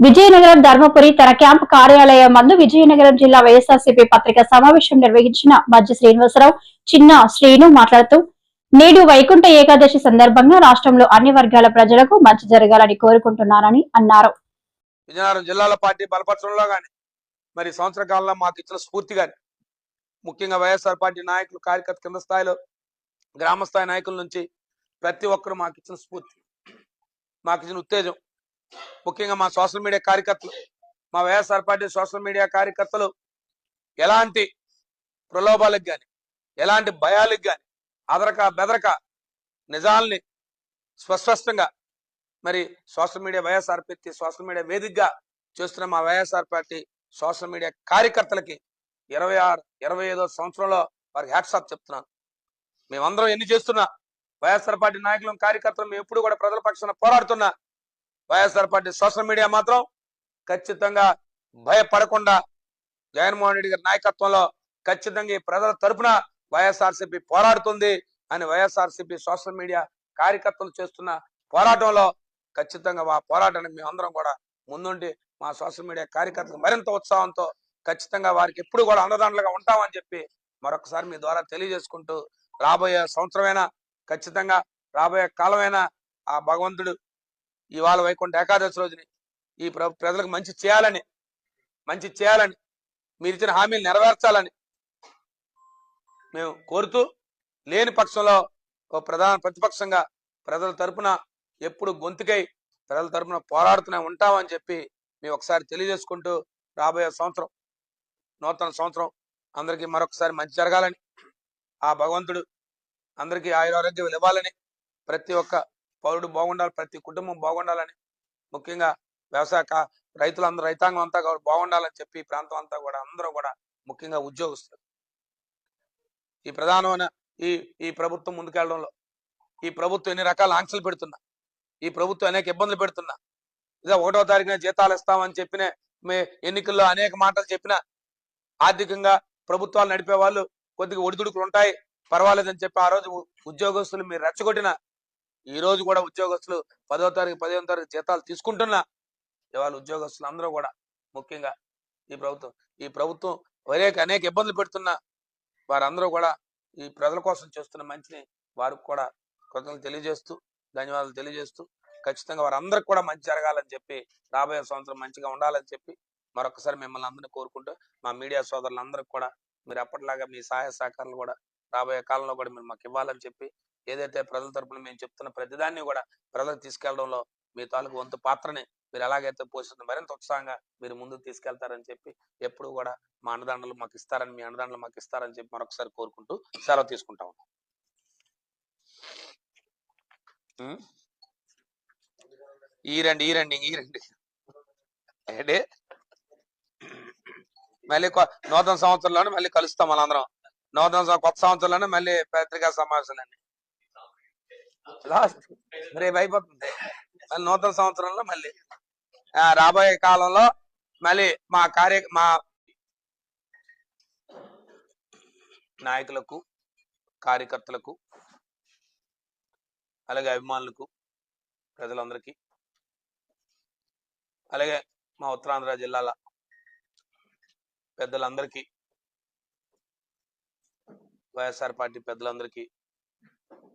విజయనగరం ధర్మపురి తన క్యాంపు కార్యాలయం మందు విజయనగరం జిల్లా వైఎస్ఆర్సీపీ పత్రిక సమావేశం నిర్వహించిన మధ్య శ్రీనివాసరావు చిన్న శ్రీను మాట్లాడుతూ నేడు వైకుంఠ ఏకాదశి సందర్భంగా రాష్ట్రంలో అన్ని వర్గాల ప్రజలకు మంచి జరగాలని కోరుకుంటున్నానని అన్నారు. విజయనగరం జిల్లాలో పార్టీ బలపరచడంలో కానీ మరి సంవత్సర కాలంలో మాకు ఇచ్చిన స్ఫూర్తి కానీ ముఖ్యంగా వైఎస్ఆర్ పార్టీ నాయకులు కార్యకర్త కింద స్థాయిలో గ్రామ స్థాయి నాయకుల నుంచి ప్రతి ఒక్కరు మాకు ఇచ్చిన స్ఫూర్తి మాకు ఇచ్చిన ఉత్తేజం. ముఖ్యంగా మా సోషల్ మీడియా కార్యకర్తలు మా వైఎస్ఆర్ పార్టీ సోషల్ మీడియా కార్యకర్తలు ఎలాంటి ప్రలోభాలకు కానీ ఎలాంటి భయాలకు కానీ అదరక బెదరక నిజాల్ని స్పష్టంగా మరి social media YSR party social media వేదికగా చేస్తున్న మా వైఎస్ఆర్ పార్టీ సోషల్ మీడియా కార్యకర్తలకి ఇరవై ఆరు ఇరవై ఐదో సంవత్సరంలో వారికి హ్యాట్సాప్ చెప్తున్నాను. మేమందరం ఎన్ని చేస్తున్నా వైఎస్ఆర్ పార్టీ నాయకులం కార్యకర్తలు మేము ఎప్పుడు కూడా ప్రజల పక్షాన పోరాడుతున్నా వైఎస్ఆర్ పార్టీ సోషల్ మీడియా మాత్రం ఖచ్చితంగా భయపడకుండా జగన్మోహన్ రెడ్డి గారి నాయకత్వంలో ఖచ్చితంగా ఈ ప్రజల తరపున వైఎస్ఆర్సీపీ పోరాడుతుంది అని వైఎస్ఆర్సీపీ సోషల్ మీడియా కార్యకర్తలు చేస్తున్న పోరాటంలో ఖచ్చితంగా మా పోరాటానికి మేమందరం కూడా ముందుండి మా సోషల్ మీడియా కార్యకర్తలు మరింత ఉత్సాహంతో ఖచ్చితంగా వారికి ఎప్పుడు కూడా అండదండలుగా ఉంటామని చెప్పి మరొకసారి మీ ద్వారా తెలియజేసుకుంటూ రాబోయే సంవత్సరమైనా ఖచ్చితంగా రాబోయే కాలమైనా ఆ భగవంతుడు ఇవాళ వైకుంఠ ఏకాదశి రోజుని ఈ ప్ర- ప్రజలకు మంచి చేయాలని మంచి చేయాలని మీరు ఇచ్చిన హామీలు నెరవేర్చాలని మేము కోరుతూ లేని పక్షంలో ఒక ప్రధాన ప్రతిపక్షంగా ప్రజల తరపున ఎప్పుడు గొంతుకై ప్రజల తరపున పోరాడుతూనే ఉంటామని చెప్పి మేము ఒకసారి తెలియజేసుకుంటూ రాబోయే సంవత్సరం నూతన సంవత్సరం అందరికీ మరొకసారి మంచి జరగాలని ఆ భగవంతుడు అందరికీ ఆయురారోగ్యం ఇవ్వాలని ప్రతి ఒక్క పౌరుడు బాగుండాలి ప్రతి కుటుంబం బాగుండాలని. ముఖ్యంగా వ్యవసాయ రైతులందరూ రైతాంగం అంతా బాగుండాలని చెప్పి ఈ ప్రాంతం అంతా కూడా అందరూ కూడా ముఖ్యంగా ఉద్యోగస్తులు ఈ ప్రధానమైన ఈ ఈ ప్రభుత్వం ముందుకెళ్ళడంలో ఈ ప్రభుత్వం ఎన్ని రకాల ఆంక్షలు పెడుతున్నా ఈ ప్రభుత్వం అనేక ఇబ్బందులు పెడుతున్నా ఇదే ఒకటో తారీఖున జీతాలు ఇస్తామని చెప్పిన మే ఎన్నికల్లో అనేక మాటలు చెప్పినా ఆర్థికంగా ప్రభుత్వాలు నడిపే వాళ్ళు కొద్దిగా ఒడిదుడుకులు ఉంటాయి పర్వాలేదని చెప్పి ఆ రోజు ఉద్యోగస్తులు మీరు రెచ్చగొట్టిన ఈ రోజు కూడా ఉద్యోగస్తులు పదో తారీఖు పదిహేను తారీఖు జీతాలు తీసుకుంటున్నా. ఇవాళ ఉద్యోగస్తులు అందరూ కూడా ముఖ్యంగా ఈ ప్రభుత్వం ఈ ప్రభుత్వం వరేక అనేక ఇబ్బందులు పెడుతున్నా వారందరూ కూడా ఈ ప్రజల కోసం చేస్తున్న మంచిని వారికి కూడా కృతజ్ఞతలు తెలియజేస్తూ ధన్యవాదాలు తెలియజేస్తూ ఖచ్చితంగా వారందరికి కూడా మంచి జరగాలని చెప్పి రాబోయే సంవత్సరం మంచిగా ఉండాలని చెప్పి మరొకసారి మిమ్మల్ని అందరినీ కోరుకుంటూ మా మీడియా సోదరులందరికీ కూడా మీరు అప్పటిలాగా మీ సహాయ సహకారాలు కూడా రాబోయే కాలంలో కూడా మీరు మాకు ఇవ్వాలని చెప్పి ఏదైతే ప్రజల తరపున మేము చెప్తున్న ప్రతిదాన్ని కూడా ప్రజలకు తీసుకెళ్ళడంలో మీ తాలూకు వంతు పాత్రని మీరు ఎలాగైతే పోషిస్తుంది మరింత ఉత్సాహంగా మీరు ముందుకు తీసుకెళ్తారని చెప్పి ఎప్పుడు కూడా మా అన్నదాండలు మాకు ఇస్తారని మీ అన్నదాండలు మాకు ఇస్తారని చెప్పి మరొకసారి కోరుకుంటూ సెలవు తీసుకుంటా ఉన్నాం. ఈ రండి ఈ రండి ఈ రండి. ఏంటి? మళ్ళీ నూతన సంవత్సరంలోనే మళ్ళీ కలుస్తాం మనందరం. నూతన కొత్త సంవత్సరంలోనే మళ్ళీ పత్రికా సమావేశాలండి లాస్ట్. రేపు అయిపోతుంది మళ్ళీ నూతన సంవత్సరంలో మళ్ళీ. రాబోయే కాలంలో మళ్ళీ మా కార్య మా నాయకులకు కార్యకర్తలకు అలాగే అభిమానులకు ప్రజలందరికీ అలాగే మా ఉత్తరాంధ్ర జిల్లాల పెద్దలందరికీ వైఎస్ఆర్ పార్టీ పెద్దలందరికీ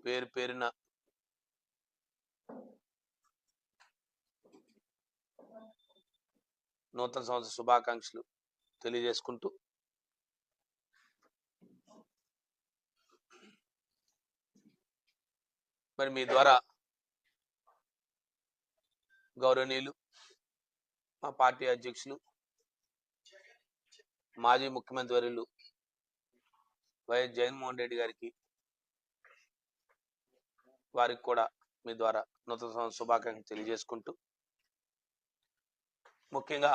పేరు పేరున నూతన సంవత్సర శుభాకాంక్షలు తెలియజేసుకుంటూ మరి మీ ద్వారా గౌరవనీయులు మా పార్టీ అధ్యక్షులు మాజీ ముఖ్యమంత్రి వర్యులు వైఎస్ జగన్మోహన్ రెడ్డి గారికి వారికి కూడా మీ ద్వారా నూతన సంవత్సర శుభాకాంక్షలు తెలియజేసుకుంటూ ముఖ్యంగా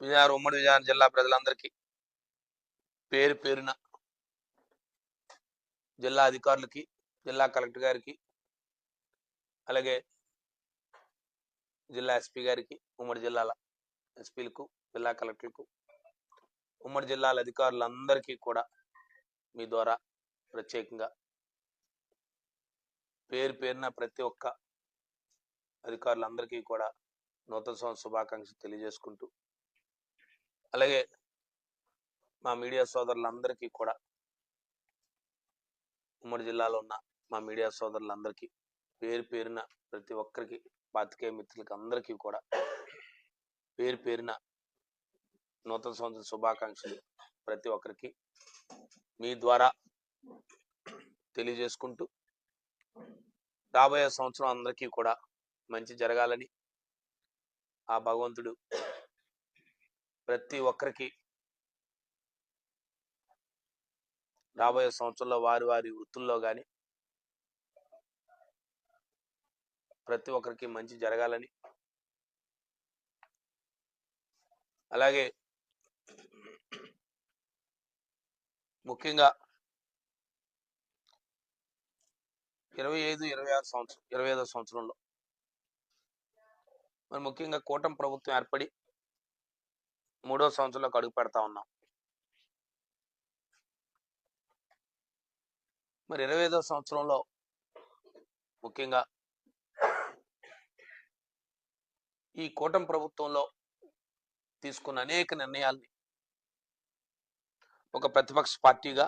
విజయనగరం ఉమ్మడి విజయనగరం జిల్లా ప్రజలందరికీ పేరు పేరున జిల్లా అధికారులకి జిల్లా కలెక్టర్ గారికి అలాగే జిల్లా ఎస్పీ గారికి ఉమ్మడి జిల్లాల ఎస్పీలకు జిల్లా కలెక్టర్లకు ఉమ్మడి జిల్లాల అధికారులందరికీ కూడా మీ ద్వారా ప్రత్యేకంగా పేరు పేరున ప్రతి ఒక్క అధికారులందరికీ కూడా నూతన సంవత్సర శుభాకాంక్షలు తెలియజేసుకుంటూ అలాగే మా మీడియా సోదరులందరికీ కూడా ఉమ్మడి జిల్లాలో ఉన్న మా మీడియా సోదరులందరికీ పేరు పేరున ప్రతి ఒక్కరికి పాతికేయ మిత్రులకి అందరికీ కూడా పేరు పేరున నూతన సంవత్సర శుభాకాంక్షలు ప్రతి ఒక్కరికి. మీ ద్వారా తెలియజేసుకుంటూ రాబోయే సంవత్సరం అందరికీ కూడా మంచి జరగాలని ఆ భగవంతుడు ప్రతి ఒక్కరికి రాబోయే సంవత్సరంలో వారి వారి వృత్తుల్లో కానీ ప్రతి ఒక్కరికి మంచి జరగాలని అలాగే ముఖ్యంగా ఇరవై ఐదు ఇరవై ఆరు సంవత్సరం ఇరవై ఐదో సంవత్సరంలో మరి ముఖ్యంగా కూటమి ప్రభుత్వం ఏర్పడి మూడో సంవత్సరంలోకి అడుగు పెడతా ఉన్నాం. మరి ఇరవై ఐదో సంవత్సరంలో ముఖ్యంగా ఈ కూటమి ప్రభుత్వంలో తీసుకున్న అనేక నిర్ణయాల్ని ఒక ప్రతిపక్ష పార్టీగా